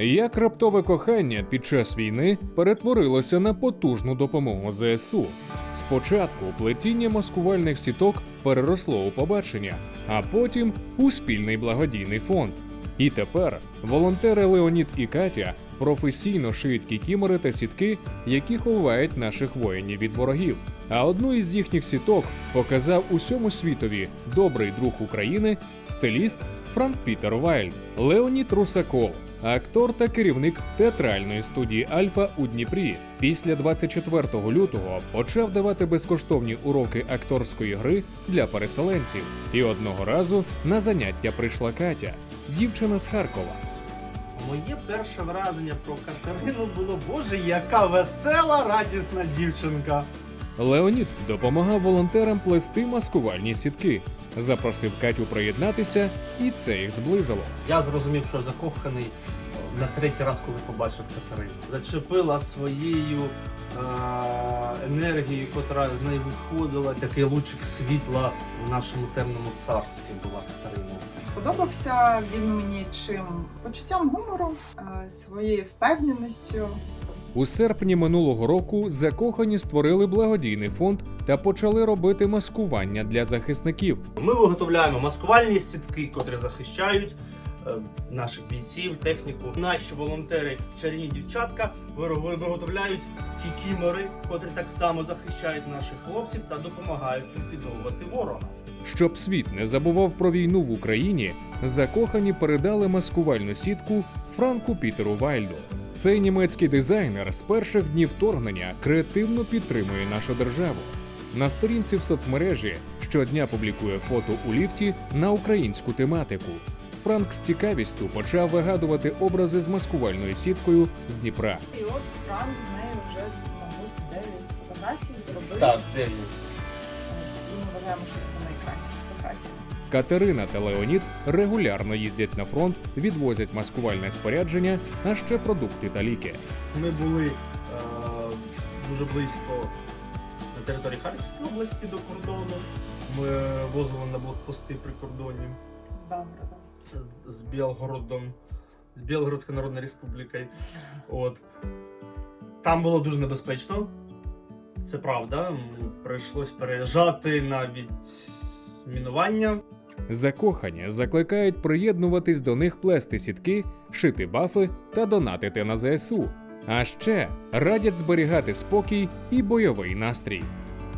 Як раптове кохання під час війни перетворилося на потужну допомогу ЗСУ. Спочатку плетіння маскувальних сіток переросло у побачення, а потім у спільний благодійний фонд. І тепер волонтери Леонід і Катя професійно шиють кікімори та сітки, які ховають наших воїнів від ворогів. А одну із їхніх сіток показав усьому світові добрий друг України, стиліст Франк Пітер Вайль, Леонід Русаков, актор та керівник театральної студії Альфа у Дніпрі. Після 24 лютого почав давати безкоштовні уроки акторської гри для переселенців. І одного разу на заняття прийшла Катя, дівчина з Харкова. Моє перше враження про Катерину було боже, яка весела, радісна дівчинка. Леонід допомагав волонтерам плести маскувальні сітки, запросив Катю приєднатися, і це їх зблизило. Я зрозумів, що закоханий на третій раз, коли побачив Катерину. Зачепила своєю е- енергією, котра з неї виходила. Такий лучик світла в нашому темному царстві була Катерина. Сподобався він мені чим почуттям гумору, е, своєю впевненістю. У серпні минулого року закохані створили благодійний фонд та почали робити маскування для захисників. Ми виготовляємо маскувальні сітки, котрі захищають наших бійців, техніку. Наші волонтери, чарівні дівчатка, виготовляють кікімори, котрі так само захищають наших хлопців та допомагають ліквідовувати ворога. Щоб світ не забував про війну в Україні, закохані передали маскувальну сітку Франку Пітеру Вайльду. Цей німецький дизайнер з перших днів вторгнення креативно підтримує нашу державу. На сторінці в соцмережі щодня публікує фото у ліфті на українську тематику. Франк з цікавістю почав вигадувати образи з маскувальною сіткою з Дніпра. І от Франк з нею вже, мабуть, 9 фотографій зробив. Так, дев'ять. Ось, ми вважаємо, що це найкращі фотографії. Катерина та Леонід регулярно їздять на фронт, відвозять маскувальне спорядження, а ще продукти та ліки. Ми були е, дуже близько на території Харківської області до кордону. Ми возили на блокпости при кордоні. З Белградом. З Білгородом, з Білгородською Народною Республікою. От. Там було дуже небезпечно. Це правда. Прийшлось переїжджати навіть мінування. Закохані закликають приєднуватись до них плести сітки, шити бафи та донатити на ЗСУ. А ще радять зберігати спокій і бойовий настрій.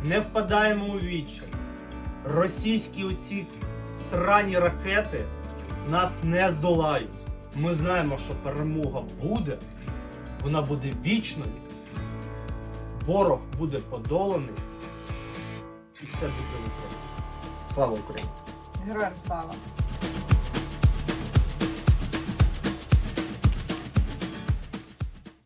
Не впадаємо у відчай. Російські оці срані ракети нас не здолають. Ми знаємо, що перемога буде, вона буде вічною. Ворог буде подоланий, і все буде Україна. Слава Україні! Героям слава!